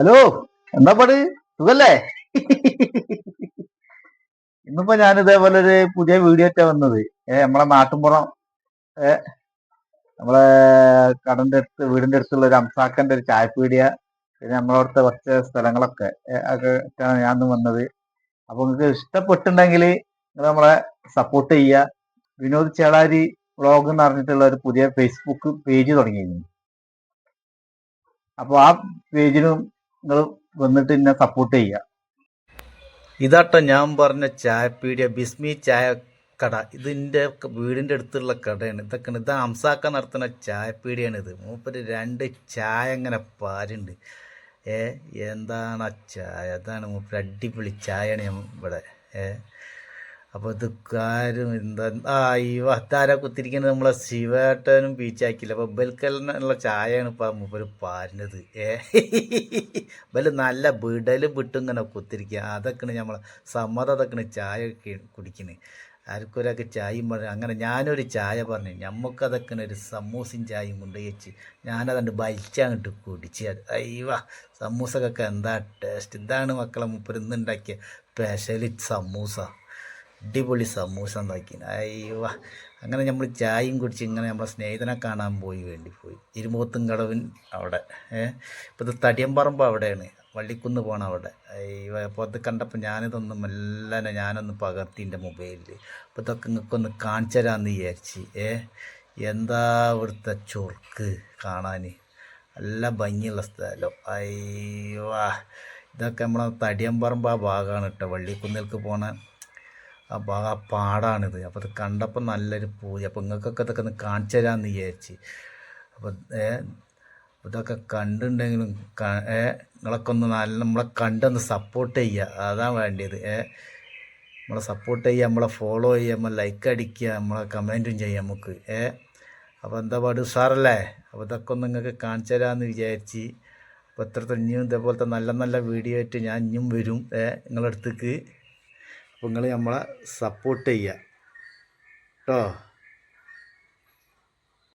Hello എന്താ പാട് സുഖല്ലേ? ഇന്നിപ്പോ ഞാൻ ഇതേപോലെ ഒരു പുതിയ വീഡിയോ ആയിട്ടാ വന്നത്. ഏ നമ്മളെ നാട്ടുമ്പുറം ഏ നമ്മളെ കടന്റെ അടുത്ത് വീടിന്റെ അടുത്തുള്ള ഒരു അംസാക്കന്റെ ഒരു ചായപ്പീടിയ പിന്നെ നമ്മളവിടുത്തെ കുറച്ച് സ്ഥലങ്ങളൊക്കെ ഒക്കെ ഞാൻ ഇന്ന് വന്നത്. അപ്പൊ നിങ്ങൾക്ക് ഇഷ്ടപ്പെട്ടുണ്ടെങ്കിൽ നിങ്ങൾ നമ്മളെ സപ്പോർട്ട് ചെയ്യുക. വിനോദ് ചേളാരി വ്ളോഗ് എന്ന് പറഞ്ഞിട്ടുള്ള ഒരു പുതിയ ഫേസ്ബുക്ക് പേജ് തുടങ്ങിയിരുന്നു. അപ്പോൾ ആ പേജിനും നിങ്ങൾ വന്നിട്ട് എന്നെ സപ്പോർട്ട് ചെയ്യുക ഇതാട്ടോ ഞാൻ പറഞ്ഞ ചായപ്പീടിയ ബിസ്മി ചായ കട. ഇതിന്റെ വീടിന്റെ അടുത്തുള്ള കടയാണ്. ഇതൊക്കെ ഇത് അംസാക്ക നടത്തുന്ന ഇത് മൂപ്പര് രണ്ട് ചായ ഇങ്ങനെ പാരുണ്ട്. ഏ എന്താണ് ആ ചായ? അതാണ് മൂപ്പര് അടിപൊളി ചായയാണ് ഞാൻ ഇവിടെ. ഏ അപ്പോൾ ദുഃഖാരും എന്താ? ആ ഈ വത്താര കുത്തിരിക്കുന്നത് നമ്മളെ ശിവേട്ടനും ബീച്ചാക്കില്ല അപ്പോൾ ബൽക്കലിനുള്ള ചായയാണ് ഇപ്പോൾ മുമ്പിൽ പാരുന്നത് ഏ? ബൽ നല്ല വിടൽ വിട്ടും ഇങ്ങനെ കുത്തിരിക്കുക അതൊക്കെയാണ് നമ്മളെ സമ്മതം അതൊക്കെയാണ് ചായ കുടിക്കുന്നത് ആർക്കൊരാൾക്ക് ചായയും പറഞ്ഞു അങ്ങനെ ഞാനൊരു ചായ പറഞ്ഞു. ഞമ്മക്കതൊക്കെ ഒരു സമൂസയും ചായയും കൊണ്ട് വെച്ച് ഞാനതുകൊണ്ട് വലിച്ചങ്ങോട്ട് കുടിച്ച് അയ്യവ സമൂസക്കൊക്കെ എന്താ ടേസ്റ്റ് ഇതാണ് മക്കളെ മുപ്പരുന്നുണ്ടാക്കിയ സ്പെഷ്യൽ സമൂസ. അടിപൊളി സമൂസ നോക്കി അയ്യോ അങ്ങനെ നമ്മൾ ചായയും കുടിച്ച് ഇങ്ങനെ നമ്മളെ സ്നേഹിതനെ കാണാൻ പോയി വേണ്ടി പോയി. ഇരുമുഖത്തും കടവിൻ അവിടെ ഇപ്പോൾ ഇത് തടിയമ്പറമ്പ് അവിടെയാണ് വള്ളിക്കുന്ന് പോകണം അവിടെ. അപ്പോൾ അത് കണ്ടപ്പോൾ ഞാനിതൊന്നും മെല്ലനെ ഞാനൊന്ന് പകർത്തി എന്റെ മൊബൈലിൽ അപ്പോൾ ഇതൊക്കെ നിങ്ങൾക്കൊന്ന് കാണിച്ചു വിചാരിച്ച് ഏ? എന്താ ഇവിടുത്തെ ചൊർക്ക് കാണാൻ നല്ല ഭംഗിയുള്ള സ്ഥലം. അയ്യോ ഇതൊക്കെ നമ്മളെ തടിയമ്പറമ്പ് ആ ഭാഗമാണ് കേട്ടോ വള്ളിക്കുന്നിലേക്ക് പോണ ഭാഗം ആ പാടാണിത്. അപ്പോൾ ഇത് കണ്ടപ്പോൾ നല്ലൊരു പൂതി. അപ്പോൾ നിങ്ങൾക്കൊക്കെ ഇതൊക്കെ ഒന്ന് കാണിച്ചു തരാമെന്ന് വിചാരിച്ച്. അപ്പോൾ ഇതൊക്കെ കണ്ടിട്ടുണ്ടെങ്കിലും നിങ്ങളൊക്കെ ഒന്ന് നല്ല നമ്മളെ കണ്ടൊന്ന് സപ്പോർട്ട് ചെയ്യുക അതാണ് വേണ്ടിയത്. നമ്മളെ സപ്പോർട്ട് ചെയ്യുക നമ്മളെ ഫോളോ ചെയ്യുക നമ്മളെ ലൈക്ക് അടിക്കുക നമ്മളെ കമന്റും ചെയ്യാം നമുക്ക്. ഏ അപ്പോൾ എന്താ പാട്? സാറല്ലേ അപ്പോൾ ഇതൊക്കെ ഒന്ന് നിങ്ങൾക്ക് കാണിച്ചു തരാമെന്ന് വിചാരിച്ച്. അപ്പോൾ ഇത്രത്തെ ഇനിയും ഇതേപോലത്തെ നല്ല നല്ല വീഡിയോ ആയിട്ട് ഞാൻ ഇനിയും വരും. ഏ നിങ്ങളുടെ അടുത്തേക്ക്. നിങ്ങൾ നമ്മളെ സപ്പോർട്ട് ചെയ്യുക കേട്ടോ